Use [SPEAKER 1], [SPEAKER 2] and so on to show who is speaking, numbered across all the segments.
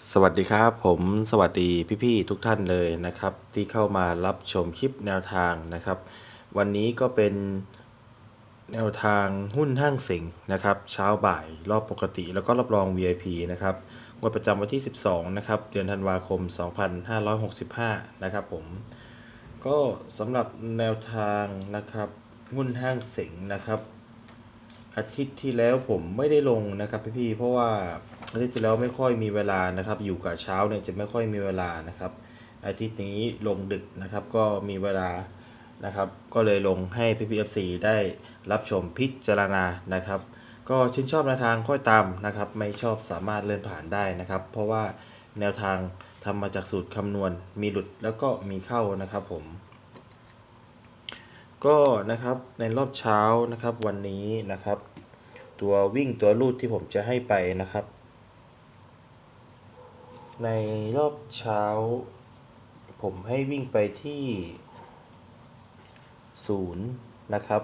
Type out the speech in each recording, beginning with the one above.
[SPEAKER 1] สวัสดีครับผมสวัสดีพี่ๆทุกท่านเลยนะครับ ที่เข้ามารับชมคลิปแนวทางนะครับ วันนี้ก็เป็นแนวทางหุ้นห้างสิงห์นะครับ เช้าบ่ายรอบปกติแล้วก็รับรอง VIP นะครับงวดประจำวันที่ 12 นะครับ เดือนธันวาคม 2565 นะครับผม ก็สำหรับแนวทางนะครับหุ้นห้างสิงห์นะครับ อาทิตย์ที่แล้วผมไม่ได้ลงนะครับพี่ๆเพราะว่าอาทิตย์ที่แล้วไม่ค่อยมีเวลานะครับ อยู่กับเช้าเนี่ยจะไม่ค่อยมีเวลานะครับ อาทิตย์นี้ลงดึกนะครับก็มีเวลานะครับ ก็เลยลงให้พี่พีเอฟซีได้รับชมพิจารณานะครับ ก็ชื่นชอบแนวทางค่อยตามนะครับ ไม่ชอบสามารถเลื่อนผ่านได้นะครับ เพราะว่าแนวทางทำมาจากสูตรคำนวณ มีหลุดแล้วก็มีเข้านะครับผม ก็นะครับในรอบเช้านะครับวันนี้นะครับ ตัววิ่งตัวลูดที่ผมจะให้ไปนะครับ ในรอบเช้า ผมให้วิ่งไปที่ศูนย์นะครับ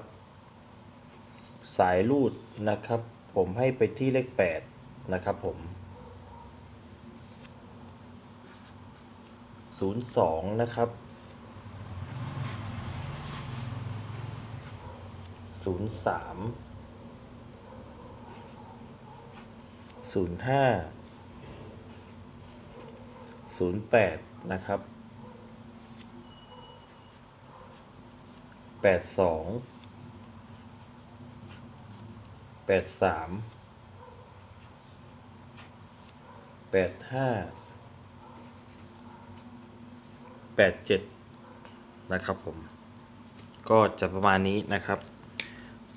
[SPEAKER 1] สายลูดนะครับ ผมให้ไปที่เลขแปดนะครับผมศูนย์สองนะครับ ศูนย์สามศูนย์ห้าศูนย์แปดนะครับแปดสองแปดสามแปดห้าแปดเจ็ดนะครับผม ก็จะประมาณนี้นะครับ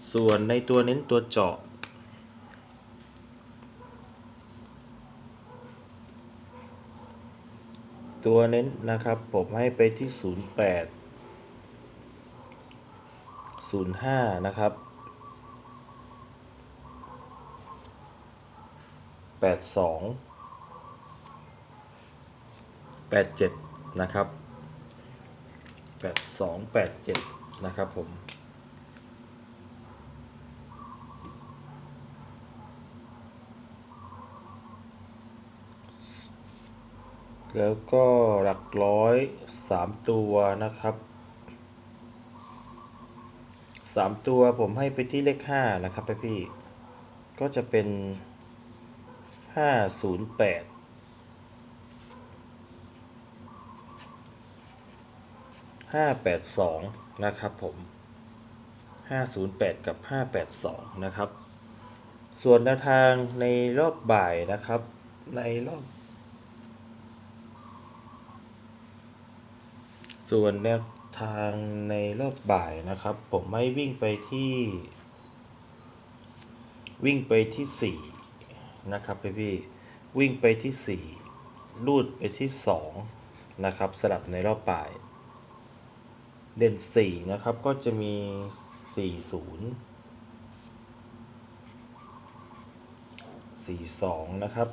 [SPEAKER 1] ส่วนในตัวเน้นตัวเจาะ ตัวเน้นนะครับ ผมให้ไปที่ 08 05 นะครับ 82 87 นะครับ 82 87 นะครับผม แล้วก็หลักร้อยสามตัวนะครับสามตัวผมให้ไปที่เลขห้านะครับพี่พี่ ก็จะเป็นห้าศูนย์แปดห้าแปดสองนะครับผมห้าศูนย์แปดกับห้าแปดสองนะครับ ส่วนแนวทางในรอบบ่ายนะครับ ในรอบ ส่วนแนวทางในรอบบ่ายนะครับ ผมไม่วิ่งไปที่ วิ่งไปที่สี่นะครับพี่พี่วิ่งไปที่สี่ลูดไปที่สองนะครับ สลับในรอบบ่าย เด่นสี่นะครับ ก็จะมีสี่ศูนย์สี่สองนะครับ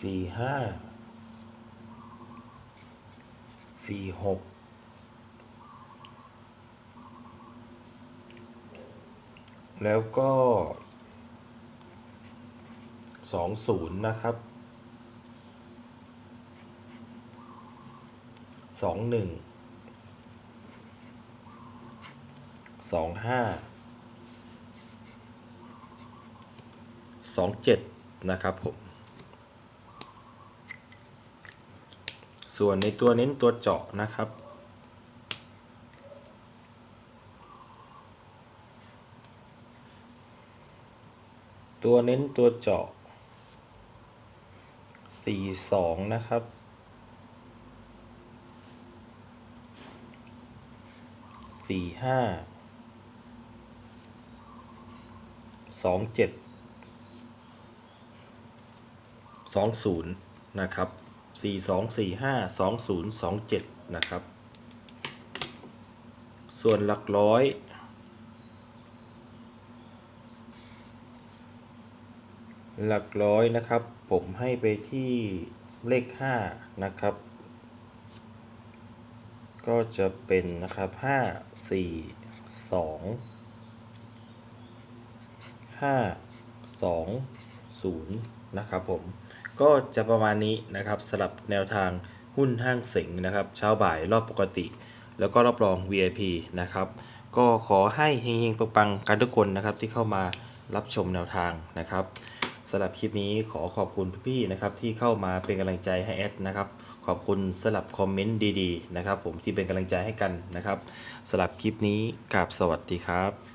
[SPEAKER 1] สี่ห้า สี่หกแล้วก็สองศูนย์นะครับสองหนึ่งสองห้าสองเจ็ดนะครับผม ส่วนในตัวเน้นตัวเจาะนะครับ ตัวเน้นตัวเจาะ 42 นะครับสี่ห้าสองเจ็ดสองศูนย์นะครับ สี่สองสี่ห้าสองศูนย์สองเจ็ดนะครับ ส่วนหลักร้อยหลักร้อยนะครับ ผมให้ไปที่เลขห้านะครับ ก็จะเป็นนะครับห้าสี่สองห้าสอง0นะครับผม ก็จะประมาณนี้นะครับสลับแนวทางหุ้นห้างเสงนะครับเช้าบ่ายรอบปกติ แล้วก็รอบรอง VIP นะครับก็ขอให้เฮงๆปังๆกันทุกคนนะครับที่เข้ามารับชมแนวทางนะครับสำหรับคลิปนี้ขอขอบคุณพี่ๆนะครับที่เข้ามาเป็นกำลังใจให้แอดนะครับขอบคุณสำหรับคอมเมนต์ดีๆนะครับผมที่เป็นกำลังใจให้กันนะครับสำหรับคลิปนี้กราบสวัสดีครับ